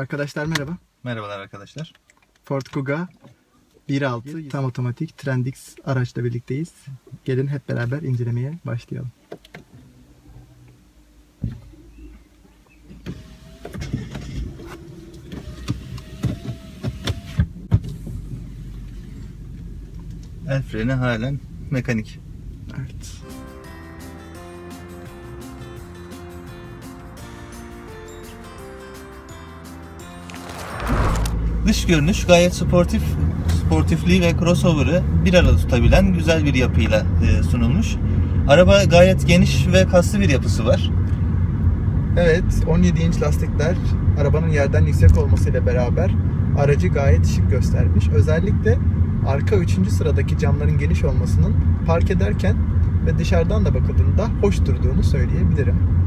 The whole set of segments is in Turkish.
Arkadaşlar merhaba. Merhabalar arkadaşlar. Ford Kuga 1.6 tam otomatik Trendix araçla birlikteyiz. Gelin hep beraber incelemeye başlayalım. El freni halen mekanik. Evet. Dış görünüş gayet sportif. Sportifliği ve crossover'ı bir arada tutabilen güzel bir yapıyla e, sunulmuş. Araba gayet geniş ve kaslı bir yapısı var. Evet, 17 inç lastikler arabanın yerden yüksek olmasıyla beraber aracı gayet şık göstermiş. Özellikle arka 3. sıradaki camların geniş olmasının park ederken ve dışarıdan da bakıldığında hoş durduğunu söyleyebilirim.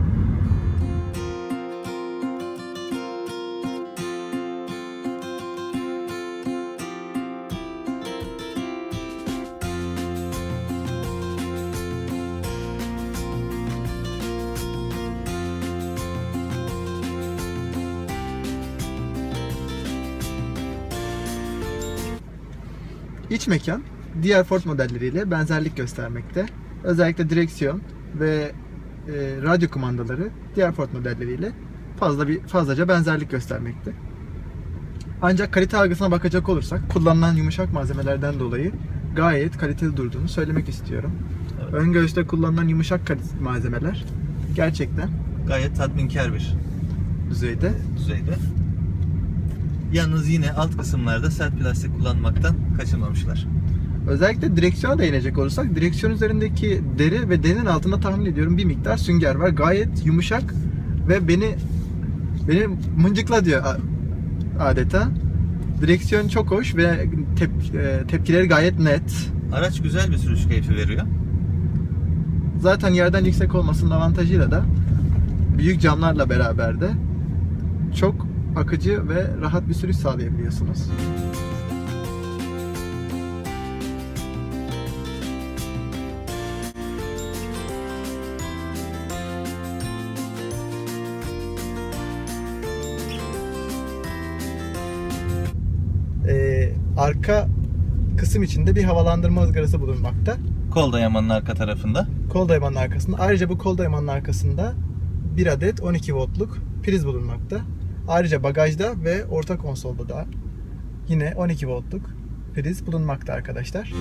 İç mekan diğer Ford modelleriyle benzerlik göstermekte. Özellikle direksiyon ve e, radyo kumandaları diğer Ford modelleriyle fazla bir fazlaca benzerlik göstermekte. Ancak kalite algısına bakacak olursak kullanılan yumuşak malzemelerden dolayı gayet kaliteli durduğunu söylemek istiyorum. Evet. Ön göğüste kullanılan yumuşak malzemeler gerçekten Gayet tatminkar bir düzeyde. düzeyde. Yalnız yine alt kısımlarda sert plastik kullanmaktan kaçınmamışlar. Özellikle direksiyona değinecek olursak direksiyon üzerindeki deri ve derinin altında tahmin ediyorum bir miktar sünger var. Gayet yumuşak ve beni beni mıncıkla diyor adeta. Direksiyon çok hoş ve tep- e, tepkileri gayet net. Araç güzel bir sürüş keyfi veriyor. Zaten yerden yüksek olmasının avantajıyla da büyük camlarla beraber de çok akıcı ve rahat bir sürüş sağlayabiliyorsunuz. Ee, arka kısım içinde bir havalandırma ızgarası bulunmakta. Kol dayamanın arka tarafında. Kol dayamanın arkasında. Ayrıca bu kol dayamanın arkasında bir adet 12 voltluk priz bulunmakta. Ayrıca bagajda ve orta konsolda da yine 12 voltluk priz bulunmakta arkadaşlar.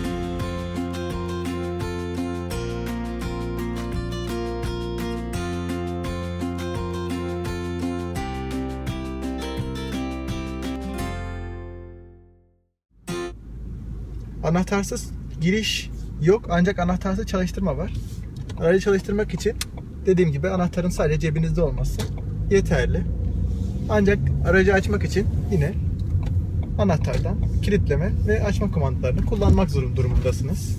Anahtarsız giriş yok ancak anahtarsız çalıştırma var. Aracı çalıştırmak için dediğim gibi anahtarın sadece cebinizde olması yeterli. Ancak aracı açmak için yine anahtardan kilitleme ve açma komandalarını kullanmak zorun durumundasınız.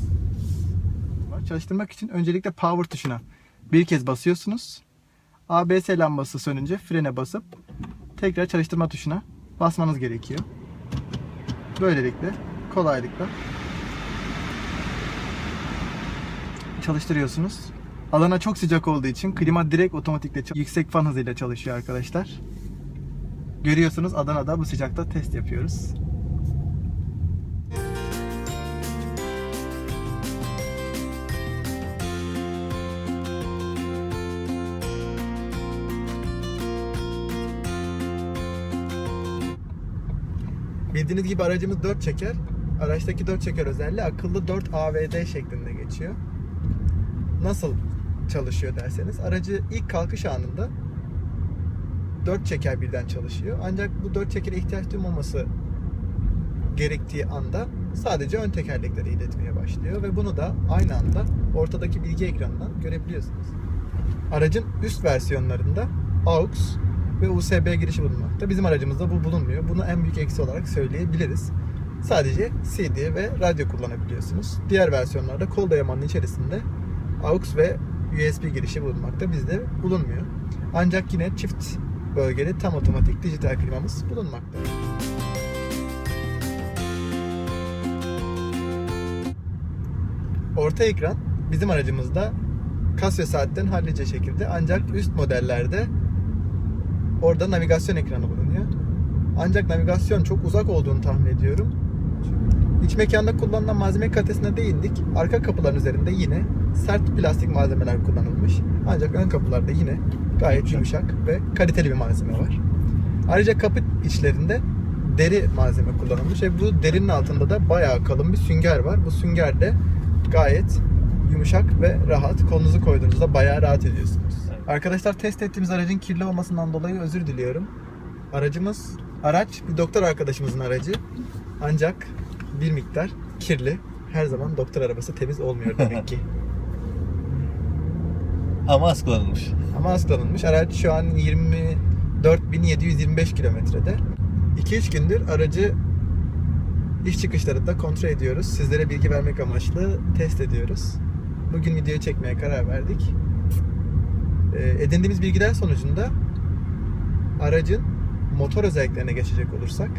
Çalıştırmak için öncelikle power tuşuna bir kez basıyorsunuz. ABS lambası sönünce frene basıp tekrar çalıştırma tuşuna basmanız gerekiyor. Böylelikle kolaylıkla çalıştırıyorsunuz. Alana çok sıcak olduğu için klima direkt otomatikle yüksek fan hızıyla çalışıyor arkadaşlar. Görüyorsunuz Adana'da bu sıcakta test yapıyoruz. Bildiğiniz gibi aracımız 4 çeker. Araçtaki 4 çeker özelliği akıllı 4 AVD şeklinde geçiyor. Nasıl çalışıyor derseniz aracı ilk kalkış anında 4 çeker birden çalışıyor. Ancak bu 4 çekere ihtiyaç duymaması gerektiği anda sadece ön tekerlekleri iletmeye başlıyor ve bunu da aynı anda ortadaki bilgi ekranından görebiliyorsunuz. Aracın üst versiyonlarında AUX ve USB girişi bulunmakta. Bizim aracımızda bu bulunmuyor. Bunu en büyük eksi olarak söyleyebiliriz. Sadece CD ve radyo kullanabiliyorsunuz. Diğer versiyonlarda kol dayamanın içerisinde AUX ve USB girişi bulunmakta. Bizde bulunmuyor. Ancak yine çift bölgeli tam otomatik dijital klimamız bulunmakta. Orta ekran bizim aracımızda Casio saatten hallice şekilde ancak üst modellerde orada navigasyon ekranı bulunuyor. Ancak navigasyon çok uzak olduğunu tahmin ediyorum. İç mekanda kullanılan malzeme kalitesine değindik. Arka kapıların üzerinde yine sert plastik malzemeler kullanılmış. Ancak ön kapılarda yine gayet yumuşak ve kaliteli bir malzeme var. Ayrıca kapı içlerinde deri malzeme kullanılmış ve bu derinin altında da bayağı kalın bir sünger var. Bu sünger de gayet yumuşak ve rahat. Kolunuzu koyduğunuzda bayağı rahat ediyorsunuz. Evet. Arkadaşlar test ettiğimiz aracın kirli olmasından dolayı özür diliyorum. Aracımız, araç bir doktor arkadaşımızın aracı. Ancak bir miktar kirli. Her zaman doktor arabası temiz olmuyor demek ki. Ama az kullanılmış. Ama az kullanılmış. Araç şu an 24.725 kilometrede. 2-3 gündür aracı iş çıkışlarında kontrol ediyoruz. Sizlere bilgi vermek amaçlı test ediyoruz. Bugün video çekmeye karar verdik. Ee, edindiğimiz bilgiler sonucunda aracın motor özelliklerine geçecek olursak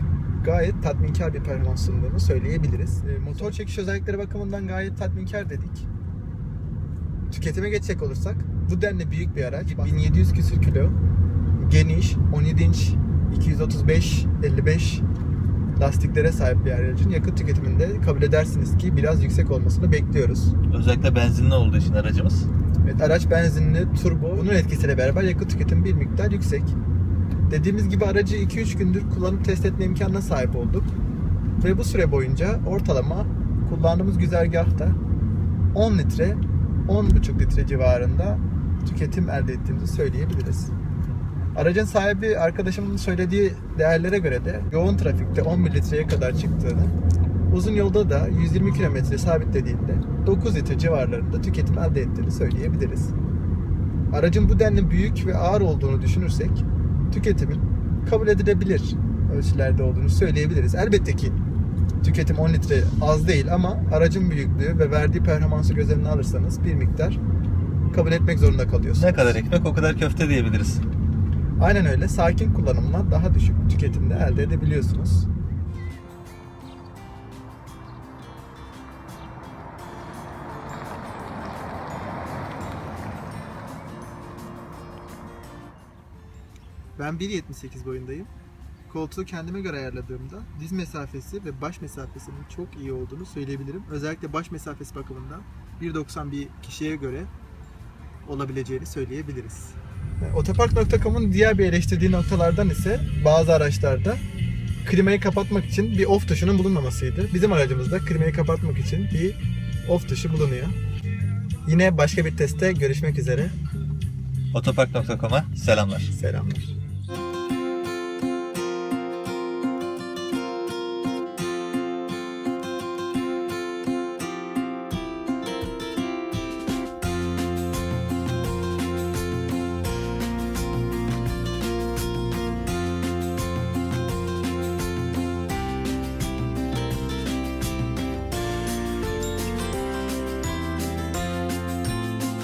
gayet tatminkar bir performans sunduğunu söyleyebiliriz. Ee, motor çekiş özellikleri bakımından gayet tatminkar dedik. Tüketime geçecek olursak bu denli büyük bir araç. 1700 küsür kilo. Geniş, 17 inç, 235, 55 lastiklere sahip bir aracın yakıt tüketiminde kabul edersiniz ki biraz yüksek olmasını bekliyoruz. Özellikle benzinli olduğu için aracımız. Evet, araç benzinli, turbo. Bunun etkisiyle beraber yakıt tüketimi bir miktar yüksek. Dediğimiz gibi aracı 2-3 gündür kullanıp test etme imkanına sahip olduk. Ve bu süre boyunca ortalama kullandığımız güzergahta 10 litre, 10,5 litre civarında tüketim elde ettiğimizi söyleyebiliriz. Aracın sahibi arkadaşımın söylediği değerlere göre de yoğun trafikte 11 litreye kadar çıktığını, uzun yolda da 120 kilometre sabitlediğinde 9 litre civarlarında tüketim elde ettiğini söyleyebiliriz. Aracın bu denli büyük ve ağır olduğunu düşünürsek tüketimin kabul edilebilir ölçülerde olduğunu söyleyebiliriz. Elbette ki tüketim 10 litre az değil ama aracın büyüklüğü ve verdiği performansı göz önüne alırsanız bir miktar kabul etmek zorunda kalıyorsunuz. Ne kadar ekmek o kadar köfte diyebiliriz. Aynen öyle. Sakin kullanımla daha düşük tüketimde elde edebiliyorsunuz. Ben 1.78 boyundayım. Koltuğu kendime göre ayarladığımda diz mesafesi ve baş mesafesinin çok iyi olduğunu söyleyebilirim. Özellikle baş mesafesi bakımından 1.90 bir kişiye göre olabileceğini söyleyebiliriz. Otopark.com'un diğer bir eleştirdiği noktalardan ise bazı araçlarda klimayı kapatmak için bir off tuşunun bulunmamasıydı. Bizim aracımızda klimayı kapatmak için bir off tuşu bulunuyor. Yine başka bir testte görüşmek üzere. Otopark.com'a selamlar. Selamlar.